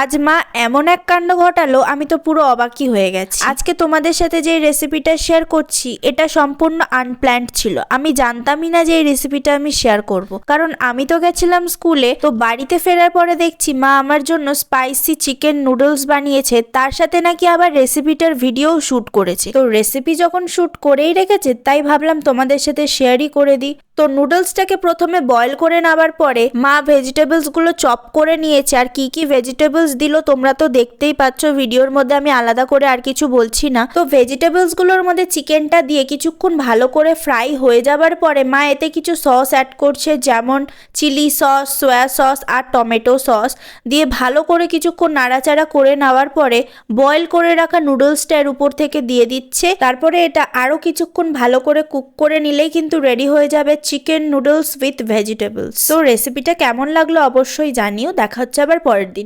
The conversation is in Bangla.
আজ মা এমন এক কাণ্ড ঘটালো, আমি তো পুরো অবাকই হয়ে গেছি। আজকে তোমাদের সাথে যে রেসিপিটা শেয়ার করছি, এটা সম্পূর্ণ আনপ্ল্যান্ড ছিল। আমি জানতামই না যে এই রেসিপিটা আমি শেয়ার করব। কারণ আমি তো গেছিলাম স্কুলে, তো বাড়িতে ফেরার পরে দেখছি মা আমার জন্য স্পাইসি চিকেন নুডলস বানিয়েছে। তার সাথে নাকি আবার রেসিপিটার ভিডিও শ্যুট করেছে। তো রেসিপি যখন শ্যুট করেই রেখেছে, তাই ভাবলাম তোমাদের সাথে শেয়ারই করে দিই। তো নুডলসটাকে প্রথমে বয়েল করে নেওয়ার পরে মা ভেজিটেবলসগুলো চপ করে নিয়েছে। আর কি কি ভেজিটেবলস দিল তোমরা তো দেখতেই পাচ্ছ, ভিডিওর মধ্যে আমি আলাদা করে আর কিছু বলছি না। তো ভেজিটেবলসগুলোর মধ্যে চিকেনটা দিয়ে কিছুক্ষণ ভালো করে ফ্রাই হয়ে যাবার পরে মা এতে কিছু সস অ্যাড করছে, যেমন চিলি সস, সয়া সস আর টমেটো সস। দিয়ে ভালো করে কিছুক্ষণ নাড়াচাড়া করে নেওয়ার পরে বয়েল করে রাখা নুডলসটা এর উপর থেকে দিয়ে দিচ্ছে। তারপরে এটা আরও কিছুক্ষণ ভালো করে কুক করে নিলেই কিন্তু রেডি হয়ে যাবে চিকেন নুডলস উইথ ভেজিটেবলস তো রেসিপিটা কেমন লাগল অবশ্যই জানিও। দেখা হচ্ছে আবার পরের দিন।